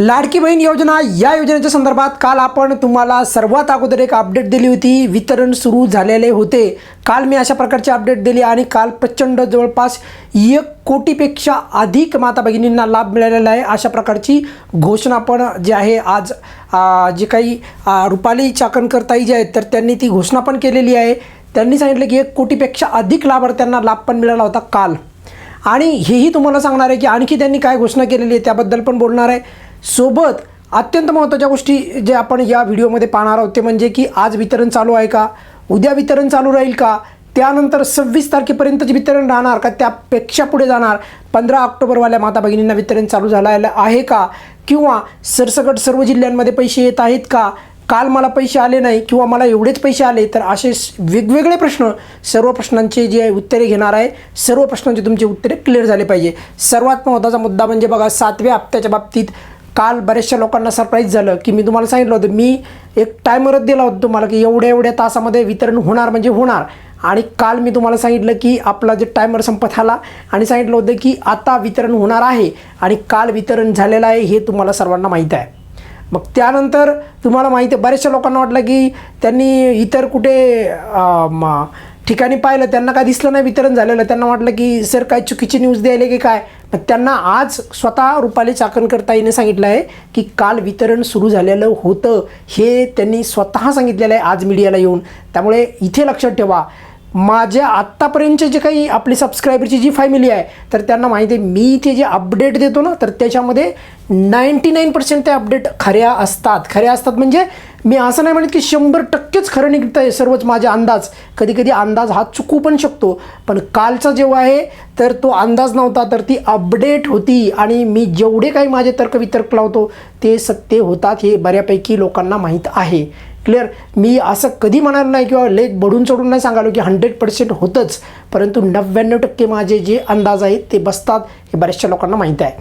लाडकी बहीण योजना या योजनेच्या संदर्भात काल आपण तुम्हाला सर्वात अगोदर एक अपडेट दिली होती. वितरण सुरू झालेले होते. काल मी अशा प्रकारची अपडेट दिली आणि काल प्रचंड जवळपास एक कोटीपेक्षा अधिक माता भगिनींना लाभ मिळालेला आहे. अशा प्रकारची घोषणा पण जी आहे आज जे काही रुपाली चाकणकरताई जे आहेत तर त्यांनी ती घोषणा पण केलेली आहे. त्यांनी सांगितलं की एक कोटीपेक्षा अधिक लाभार्थ्यांना लाभ पण मिळाला होता काल. आणि हेही तुम्हाला सांगणार आहे की आणखी त्यांनी काय घोषणा केलेली आहे त्याबद्दल पण बोलणार आहे. सोबत अत्यंत महत्त्वाच्या गोष्टी जे आपण या व्हिडिओमध्ये पाहणार आहोत ते म्हणजे की आज वितरण चालू आहे का? उद्या वितरण चालू राहील का? त्यानंतर सव्वीस तारखेपर्यंतचे वितरण राहणार का त्यापेक्षा पुढे जाणार? पंधरा ऑक्टोबरवाल्या माता भगिनींना वितरण चालू झालं आहे का? किंवा सरसकट सर्व जिल्ह्यांमध्ये पैसे येत आहेत का? काल मला पैसे आले नाही किंवा मला एवढेच पैसे आले तर असे वेगवेगळे प्रश्न सर्व प्रश्नांचे जे आहे उत्तरे घेणार आहे. सर्व प्रश्नांचे तुमचे उत्तरे क्लिअर झाले पाहिजे. सर्वात महत्त्वाचा मुद्दा म्हणजे बघा सातव्या हप्त्याच्या बाबतीत काल बऱ्याचशा लोकांना सरप्राईज झालं की मी तुम्हाला सांगितलं होतं मी एक टायमरच दिला होता तुम्हाला की एवढ्या एवढ्या तासामध्ये वितरण होणार म्हणजे होणार. आणि काल मी तुम्हाला सांगितलं की आपला जे टायमर संपत आला आणि सांगितलं होतं की आता वितरण होणार आहे आणि काल वितरण झालेलं आहे हे तुम्हाला सर्वांना माहीत आहे. मग त्यानंतर तुम्हाला माहिती आहे बऱ्याचशा लोकांना वाटलं की त्यांनी इतर कुठे ठिकाणी पाहिलं त्यांना काय दिसलं नाही वितरण झालेलं. त्यांना वाटलं की सर काय चुकीची न्यूज द्यायले की काय? पण त्यांना आज स्वतः रुपाली चाकणकर्ता ताईने सांगितलं आहे की काल वितरण सुरू झालेलं होतं. हे त्यांनी स्वतः सांगितलेलं आहे आज मीडियाला येऊन. त्यामुळे इथे लक्षात ठेवा माझ्या आत्तापर्यंतचे जे काही आपली सबस्क्रायबरची जी फॅमिली आहे तर त्यांना माहिती आहे मी इथे जे अपडेट देतो ना तर त्याच्यामध्ये नाईंटी नाईन पर्सेंट ते अपडेट खऱ्या असतात. खऱ्या असतात म्हणजे मी असं नाही म्हणत की शंभर टक्केच खरं निघतं आहे सर्वच माझे अंदाज. कधी कधी अंदाज हा चुकू पण शकतो. पण कालचा जेव्हा आहे तर तो अंदाज नव्हता तर ती अपडेट होती. आणि मी जेवढे काही माझे तर्कवितर्क लावतो ते सत्य होतात हे बऱ्यापैकी लोकांना माहीत आहे. क्लिअर मी असं कधी म्हणार नाही किंवा लेख बढून चढून नाही सांगालो की हंड्रेड पर्सेंट होतंच. परंतु नव्याण्णव टक्के माझे जे अंदाज आहेत ते बसतात हे बऱ्याचशा लोकांना माहीत आहे.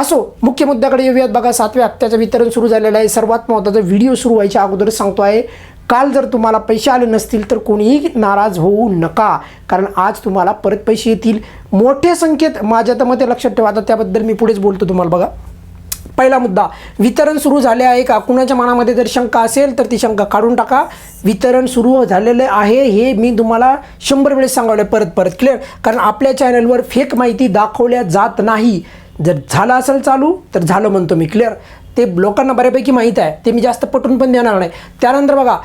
असो मुख्य मुद्द्याकडे येऊयात बघा सातव्या हप्त्याचं वितरण सुरू झालेलं आहे. सर्वात महत्त्वाचा व्हिडिओ सुरू व्हायच्या अगोदर सांगतो आहे काल जर तुम्हाला पैसे आले नसतील तर कोणीही नाराज होऊ नका. कारण आज तुम्हाला परत पैसे येतील. मोठ्या संख्येत माझ्या तर मते लक्षात ठेवा. आता त्याबद्दल मी पुढेच बोलतो तुम्हाला बघा. पहिला मुद्दा वितरण सुरू झाले आहे का? कुणाच्या मनामध्ये जर शंका असेल तर ती शंका काढून टाका. वितरण सुरू झालेले आहे हे मी तुम्हाला शंभर वेळेस सांगावलं परत परत क्लिअर कारण आपल्या चॅनलवर फेक माहिती दाखवल्या जात नाही. जर झालं असेल चालू तर झालं म्हणतो मी क्लिअर ते लोकांना बऱ्यापैकी माहीत आहे. ते मी जास्त पटून पण देणार नाही. त्यानंतर बघा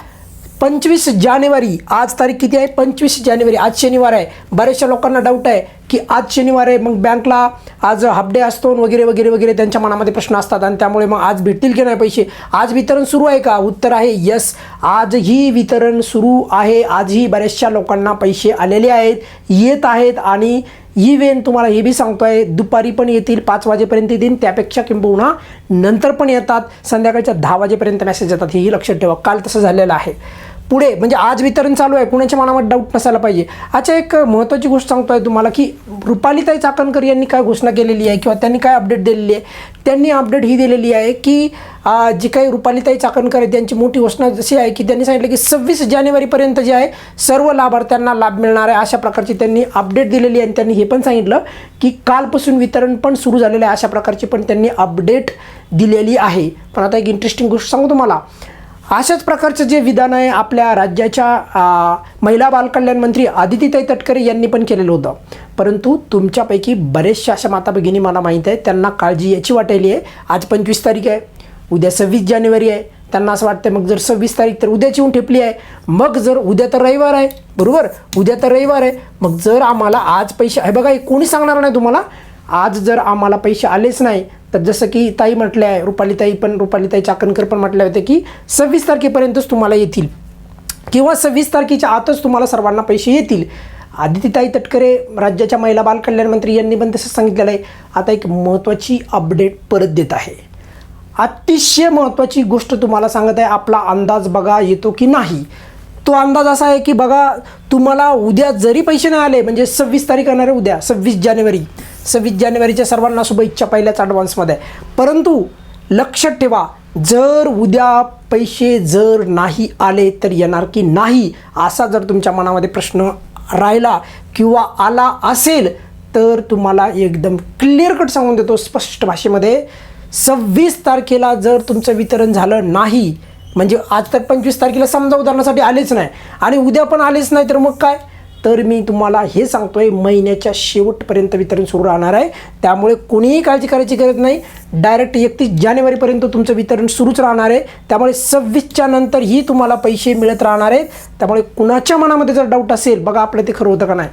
पंचवीस जानेवारी आज तारीख किती आहे? पंचवीस जानेवारी आज शनिवार आहे. बऱ्याचशा लोकांना डाऊट आहे की आज शनिवार आहे मग बँकला आज हाफ डे असतो वगैरे वगैरे वगैरे त्यांच्या मनामध्ये प्रश्न असतात आणि त्यामुळे मग आज भेटतील की नाही पैसे? आज वितरण सुरू आहे का? उत्तर आहे यस आजही वितरण सुरू आहे. आजही बऱ्याचशा लोकांना पैसे आलेले आहेत येत आहेत आणि इव्हेन तुम्हाला हे बी सांगतो आहे दुपारी पण येतील पाच वाजेपर्यंत येतील त्यापेक्षा किंबहुना नंतर पण येतात. संध्याकाळच्या दहा वाजेपर्यंत मेसेज येतात. हेही लक्षात ठेवा. काल तसं झालेलं आहे. पुढे म्हणजे आज वितरण चालू आहे कुणाच्या मनामध्ये डाऊट नसायला पाहिजे. अच्छा एक महत्त्वाची गोष्ट सांगतो आहे तुम्हाला की रुपालीताई चाकणकर यांनी काय घोषणा केलेली आहे किंवा त्यांनी काय अपडेट दिलेली आहे? त्यांनी अपडेट ही दिलेली आहे की जी काही रुपालीताई चाकणकर आहे त्यांची मोठी घोषणा जशी आहे की त्यांनी सांगितलं की सव्वीस जानेवारीपर्यंत जे आहे सर्व लाभार्थ्यांना लाभ मिळणार आहे अशा प्रकारची त्यांनी अपडेट दिलेली आहे आणि त्यांनी हे पण सांगितलं की कालपासून वितरण पण सुरू झालेलं आहे अशा प्रकारची पण त्यांनी अपडेट दिलेली आहे. पण आता एक इंटरेस्टिंग गोष्ट सांगू तुम्हाला. अशाच प्रकारचं जे विधान आहे आपल्या राज्याच्या महिला बालकल्याण मंत्री आदितीताई तटकरे यांनी पण केलेलं होतं. परंतु तुमच्यापैकी बरेचशा अशा माता भगिनी मला माहीत आहे त्यांना काळजी याची वाटायली आहे. आज पंचवीस तारीख आहे. उद्या सव्वीस जानेवारी आहे. त्यांना असं वाटतं मग जर सव्वीस तारीख तर उद्याची येऊन ठेपली आहे. मग जर उद्या तर रविवार आहे. बरोबर? उद्या तर रविवार आहे. मग जर आम्हाला आज पैसे हे बघा हे कोणी सांगणार नाही तुम्हाला? आज जर आम्हाला पैसे आलेच नाही तर जसं की ताई म्हटले आहे रुपालीताई पण रुपालीताई चाकणकर पण म्हटल्या होत्या की सव्वीस तारखेपर्यंतच तुम्हाला येतील. किंवा सव्वीस तारखेच्या आतच तुम्हाला सर्वांना पैसे येतील. आदितीताई तटकरे राज्याच्या महिला बालकल्याण मंत्री यांनी पण तसं सांगितलेलं आहे. आता एक महत्त्वाची अपडेट परत देत आहे. अतिशय महत्त्वाची गोष्ट तुम्हाला सांगत आहे आपला अंदाज बघा येतो की नाही. तो अंदाज असा आहे की बघा तुम्हाला उद्या जरी पैसे नाही आले म्हणजे सव्वीस तारीख येणार आहे उद्या सव्वीस जानेवारी. सव्वीस जानेवारीच्या सर्वांना शुभेच्छा पहिल्याच ॲडव्हान्समध्ये परंतु लक्षात ठेवा जर उद्या पैसे जर नाही आले तर येणार की नाही असा जर तुमच्या मनामध्ये प्रश्न राहिला किंवा आला असेल तर तुम्हाला एकदम क्लिअर कट सांगून देतो स्पष्ट भाषेमध्ये. सव्वीस तारखेला जर तुमचं वितरण झालं नाही म्हणजे आज तर पंचवीस तारखेला समजा उदाहरणासाठी आलेच नाही. आणि उद्या पण आलेच नाही तर मग काय? तर मी तुम्हाला हे सांगतोय महिन्याच्या शेवटपर्यंत वितरण सुरू राहणार आहे. त्यामुळे कोणीही काळजी करायची गरज नाही. डायरेक्ट एकतीस जानेवारीपर्यंत तुमचं वितरण सुरूच राहणार आहे. त्यामुळे सव्वीसच्या नंतरही तुम्हाला पैसे मिळत राहणार आहेत. त्यामुळे कुणाच्या मनामध्ये जर डाऊट असेल बघा आपलं ते खरं होतं का नाही.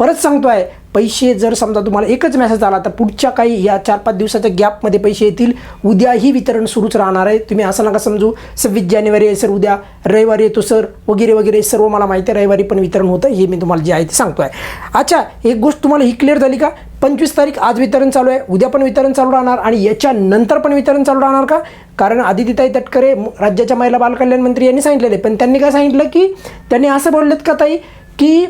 परत सांगतोय पैसे जर समजा तुम्हाला एकच मेसेज आला तर पुढच्या काही या चार पाच दिवसाच्या गॅपमध्ये पैसे येतील. उद्याही वितरण सुरूच राहणार आहे. तुम्ही असं नका समजू. सव्वीस जानेवारी आहे सर उद्या रविवारी येतो सर वगैरे वगैरे सर्व मला माहिती आहे. रविवारी पण वितरण होतं हे मी तुम्हाला जे आहे ते आहे अच्छा एक गोष्ट तुम्हाला ही क्लिअर झाली का? पंचवीस तारीख आज वितरण चालू आहे. उद्या पण वितरण चालू राहणार आणि याच्यानंतर पण वितरण चालू राहणार का? कारण आदितीताई तटकरे राज्याच्या महिला बालकल्याण मंत्री यांनी सांगितलेले पण त्यांनी काय सांगितलं की त्यांनी असं बोललेत का ताई की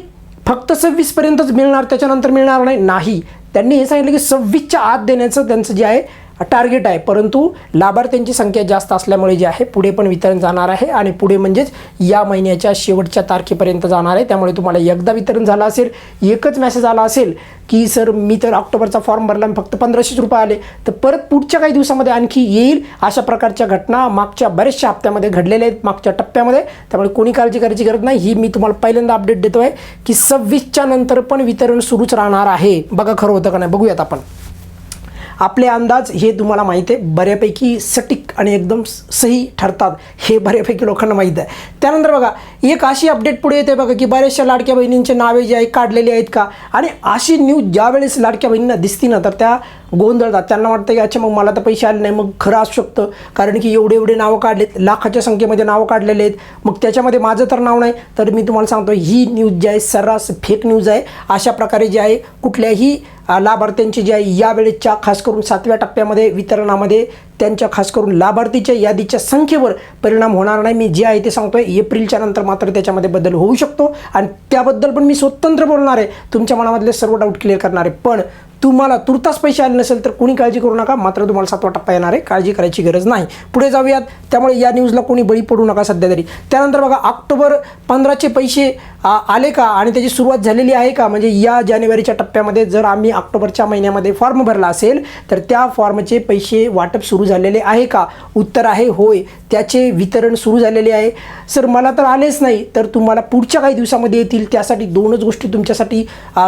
फक्त सव्वीसपर्यंतच मिळणार त्याच्यानंतर मिळणार नाही. नाही. त्यांनी हे सांगितलं की सव्वीसच्या आत देण्याचं त्यांचं जे आहे टार्गेट आहे. परंतु लाभार्थ्यांची संख्या जास्त असल्यामुळे जे आहे पुढे पण वितरण जाणार आहे आणि पुढे म्हणजेच या महिन्याच्या शेवटच्या तारखेपर्यंत जाणार आहे. त्यामुळे तुम्हाला एकदा वितरण झालं असेल एकच मेसेज आला असेल की सर मी तर ऑक्टोबरचा फॉर्म भरला आणि फक्त पंधराशेच रुपये आले. तर परत पुढच्या काही दिवसामध्ये आणखी येईल अशा प्रकारच्या घटना मागच्या बऱ्याचशा हप्त्यामध्ये घडलेल्या आहेत मागच्या टप्प्यामध्ये. त्यामुळे कोणी काळजी करायची गरज नाही. ही मी तुम्हाला पहिल्यांदा अपडेट देतो आहे की सव्वीसच्या नंतर पण वितरण सुरूच राहणार आहे. बघा खरं होतं का नाही बघूयात आपण. आपले अंदाज हे तुम्हाला माहीत आहे. बऱ्यापैकी सटीक आणि एकदम सही ठरतात. हे बऱ्यापैकी लोकांना माहीत आहे. त्यानंतर बघा एक अशी अपडेट पुढे येते बघा की बऱ्याचशा लाडक्या बहिणींचे नावे जे आहे काढलेली आहेत का? आणि अशी न्यूज ज्यावेळेस लाडक्या बहिणींना दिसती ना तर त्या गोंधळतात त्यांना वाटतं की अच्छा मग मला तर पैसे आले नाही मग खरं असू शकतं. कारण की एवढे एवढे नावं काढलेत लाखाच्या संख्येमध्ये नावं काढलेले आहेत. मग त्याच्यामध्ये माझं तर नाव नाही तर मी तुम्हाला सांगतो ही न्यूज जी आहे सर्रास फेक न्यूज आहे. अशा प्रकारे जे आहे कुठल्याही लाभार्थ्यांची जी आहे यावेळेच्या खास करून सातव्या टप्प्यामध्ये वितरणामध्ये त्यांच्या खास करून लाभार्थीच्या यादीच्या संख्येवर परिणाम होणार नाही. मी जे आहे ते सांगतोय एप्रिलच्या नंतर मात्र त्याच्यामध्ये बदल होऊ शकतो. आणि त्याबद्दल पण मी स्वतंत्र बोलणार आहे. तुमच्या मनामधले सर्व डाऊट क्लिअर करणार आहे. पण तुम्हाला तुर्तास पैसे आले नसेल तर कोणी काळजी करू नका. मात्र तुम्हाला सातवा टप्पा येणार आहे. काळजी करायची गरज नाही. पुढे जाऊयात. त्यामुळे या न्यूजला कोणी बळी पडू नका सध्या तरी. त्यानंतर बघा ऑक्टोबर पंधराचे पैसे आले का? आणि त्याची सुरुवात झालेली आहे का? म्हणजे या जानेवारीच्या टप्प्यामध्ये जर आम्ही ऑक्टोबरच्या महिन्यामध्ये फॉर्म भरला असेल तर त्या फॉर्मचे पैसे वाटप सुरू झालेले आहे का? उत्तर आहे होय. त्याचे वितरण सुरू झालेले आहे. सर मला तर आलेच नाही तर तुम्हाला पुढच्या काही दिवसामध्ये येतील. त्यासाठी दोनच गोष्टी तुमच्यासाठी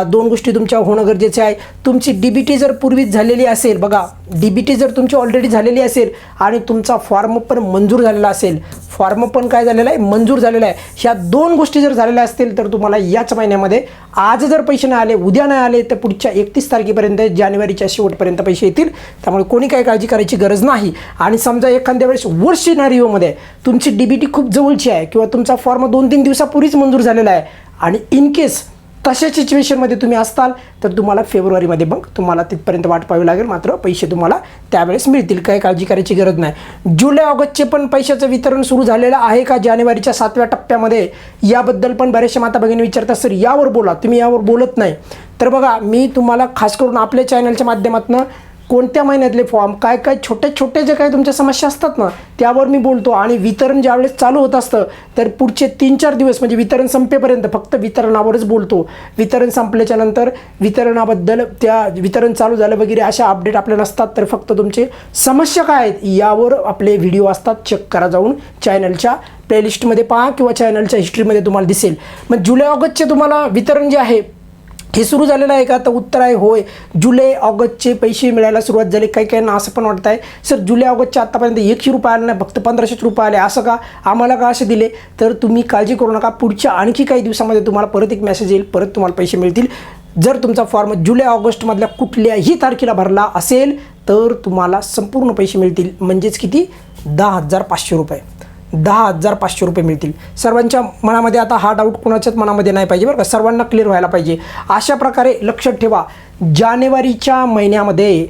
दोन गोष्टी तुमच्या होणं गरजेचे आहे. तुमची डी बी टी जर पूर्वीच झालेली असेल बघा डी बी टी जर तुमची ऑलरेडी झालेली असेल आणि तुमचा फॉर्म पण मंजूर झालेला असेल. फॉर्म पण काय झालेला आहे? मंजूर झालेला आहे. ह्या दोन गोष्टी जर झालेल्या असतील तर तुम्हाला याच महिन्यामध्ये आज जर पैसे नाही आले उद्या नाही आले तर पुढच्या एकतीस तारखेपर्यंत जानेवारीच्या शेवटपर्यंत पैसे येतील. त्यामुळे कोणी काही काळजी करायची गरज नाही. आणि समजा एखाद्या वेळेस वर्ष सिनारिओमध्ये तुमची डी बी टी खूप जवळची आहे किंवा तुमचा फॉर्म दोन तीन दिवसापूर्वीच मंजूर झालेला आहे. आणि इन केस तशाच सिच्युएशनमध्ये तुम्ही असताल तर तुम्हाला फेब्रुवारीमध्ये मग तुम्हाला तिथपर्यंत वाट पाहावी लागेल. मात्र पैसे तुम्हाला त्यावेळेस मिळतील. काही काळजी करायची गरज नाही. जुलै ऑगस्टचे पण पैशाचं वितरण सुरू झालेलं आहे का? जानेवारीच्या सातव्या टप्प्यामध्ये. याबद्दल पण बऱ्याचशा माता भगिनी विचारतात सर यावर बोला. तुम्ही यावर बोलत नाही. तर बघा मी तुम्हाला खास करून आपल्या चॅनलच्या माध्यमातून कोणत्या महिन्यातले फॉर्म काय काय छोटे छोटे जे काही तुमच्या समस्या असतात ना त्यावर मी बोलतो. आणि वितरण ज्यावेळेस चालू होत असतं तर पुढचे तीन चार दिवस म्हणजे वितरण संपेपर्यंत फक्त वितरणावरच बोलतो. वितरण संपल्याच्या नंतर वितरणाबद्दल त्या वितरण चालू झालं वगैरे अशा अपडेट आपल्या नसतात तर फक्त तुमचे समस्या काय आहेत यावर आपले व्हिडिओ असतात. चेक करा जाऊन चॅनलच्या प्लेलिस्टमध्ये पहा किंवा चॅनलच्या हिस्ट्रीमध्ये तुम्हाला दिसेल. मग जुलै ऑगस्टचे तुम्हाला वितरण जे आहे हे सुरू झालेलं आहे का? तर उत्तर आहे होय. जुलै ऑगस्टचे पैसे मिळायला सुरुवात झाली. काही काहींना असं पण वाटत आहे सर जुलै ऑगस्टच्या आत्तापर्यंत एकशे रुपये आले नाही. फक्त पंधराशेच रुपये आले. असं का? आम्हाला का असे दिले? तर तुम्ही काळजी करू नका. पुढच्या आणखी काही दिवसामध्ये तुम्हाला परत एक मेसेज येईल. परत तुम्हाला पैसे मिळतील. जर तुमचा फॉर्म जुलै ऑगस्टमधल्या कुठल्याही तारखेला भरला असेल तर तुम्हाला संपूर्ण पैसे मिळतील. म्हणजेच किती? दहा हजार पाचशे रुपये. दहा हजार पाचशे रुपये मिळतील. सर्वांच्या मनामध्ये आता हा डाऊट कोणाच्याच मनामध्ये नाही पाहिजे बरं का? सर्वांना क्लिअर व्हायला पाहिजे. अशा प्रकारे लक्षात ठेवा जानेवारीच्या महिन्यामध्ये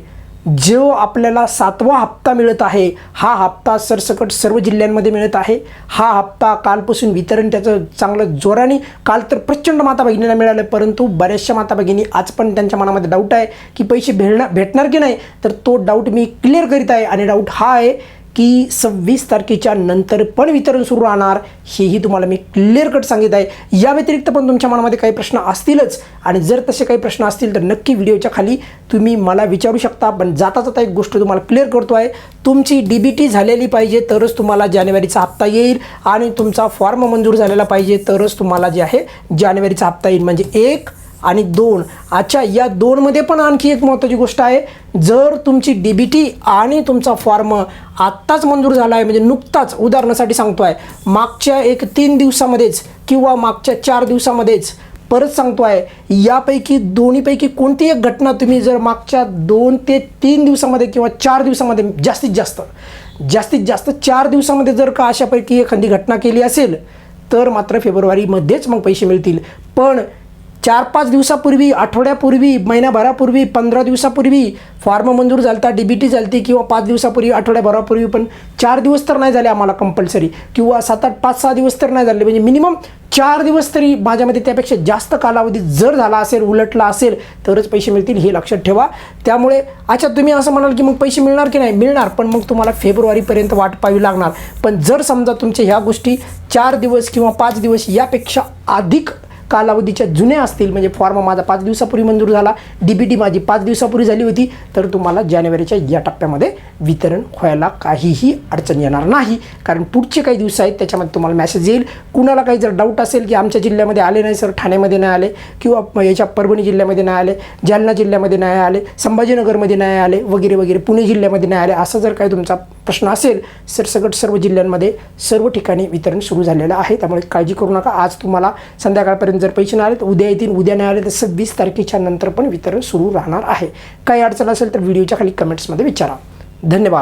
जो आपल्याला सातवा हप्ता मिळत आहे हा हप्ता सरसकट सर्व जिल्ह्यांमध्ये मिळत आहे. हा हप्ता कालपासून वितरण त्याचं चांगलं जोराने काल तर प्रचंड माता भगिनीला मिळालं परंतु बऱ्याचशा माता भगिनी आज पण त्यांच्या मनामध्ये डाऊट आहे की पैसे भेटणार भेटणार की नाही? तर तो डाऊट मी क्लिअर करीत आहे आणि डाऊट हा आहे की सव्वीस तारखेच्या नंतर पण वितरण सुरू राहणार हेही तुम्हाला मी क्लिअर कट सांगित आहे. या व्यतिरिक्त पण तुमच्या मनामध्ये काही प्रश्न असतीलच. आणि जर तसे काही प्रश्न असतील तर नक्की व्हिडिओच्या खाली तुम्ही मला विचारू शकता. पण जाता जाता एक गोष्ट तुम्हाला क्लिअर करतो आहे. तुमची डी बी टी झालेली पाहिजे तरच तुम्हाला जानेवारीचा हप्ता येईल. आणि तुमचा फॉर्म मंजूर झालेला पाहिजे तरच तुम्हाला जे आहे जानेवारीचा हप्ता येईल. म्हणजे एक आणि दोन. अच्छा या दोनमध्ये पण आणखी एक महत्त्वाची गोष्ट आहे. जर तुमची डी बी टी आणि तुमचा फॉर्म आत्ताच मंजूर झाला आहे म्हणजे नुकताच उदाहरणासाठी सांगतो आहे मागच्या एक तीन दिवसामध्येच किंवा मागच्या चार दिवसामध्येच परत सांगतो आहे यापैकी दोन्हीपैकी कोणती एक घटना तुम्ही जर मागच्या दोन ते तीन दिवसामध्ये किंवा चार दिवसामध्ये जास्तीत जास्त जास्तीत जास्त चार दिवसामध्ये जर का अशापैकी एखादी घटना केली असेल तर मात्र फेब्रुवारीमध्येच मग पैसे मिळतील. पण चार पाच दिवसापूर्वी आठवड्यापूर्वी महिन्याभरापूर्वी पंधरा दिवसापूर्वी फॉर्म मंजूर झालता डी बी टी झालती किंवा पाच दिवसापूर्वी आठवड्याभरापूर्वी पण चार दिवस तर नाही झाले आम्हाला कंपल्सरी किंवा सात आठ पाच सहा दिवस तर नाही झाले. म्हणजे मिनिमम चार दिवस तरी माझ्यामध्ये त्यापेक्षा जास्त कालावधी जर झाला असेल उलटला असेल तरच पैसे मिळतील हे लक्षात ठेवा. त्यामुळे अच्छा तुम्ही असं म्हणाल की मग पैसे मिळणार की नाही? मिळणार पण मग तुम्हाला फेब्रुवारीपर्यंत वाट पाहावी लागणार. पण जर समजा तुमच्या ह्या गोष्टी चार दिवस किंवा पाच दिवस यापेक्षा अधिक कालावधीच्या जुन्या असतील म्हणजे फॉर्म माझा पाच दिवसापूर्वी मंजूर झाला डी बी टी माझी पाच दिवसापूर्वी झाली होती तर तुम्हाला जानेवारीच्या या टप्प्यामध्ये वितरण व्हायला काहीही अडचण येणार नाही. कारण पुढचे काही दिवस आहेत त्याच्यामध्ये तुम्हाला मेसेज येईल. कुणाला काही जर डाऊट असेल की आमच्या जिल्ह्यामध्ये आले नाही सर ठाण्यामध्ये नाही आले किंवा याच्या परभणी जिल्ह्यामध्ये नाही आले जालना जिल्ह्यामध्ये नाही आले संभाजीनगरमध्ये नाही आले वगैरे वगैरे पुणे जिल्ह्यामध्ये नाही आले असं जर काही तुमचा प्रश्न असेल सरसकट सर्व जिल्ह्यांमध्ये सर्व ठिकाणी वितरण सुरू झालेलं आहे. त्यामुळे काळजी करू नका. आज तुम्हाला संध्याकाळपर्यंत जर पैसे नाही आले तर उद्या येतील. उद्या नाही आले तर सव्वीस तारखेच्या नंतर पण वितरण सुरू राहणार आहे. काही अडचण असेल तर व्हिडिओच्या खाली कमेंट्समध्ये विचारा. धन्यवाद.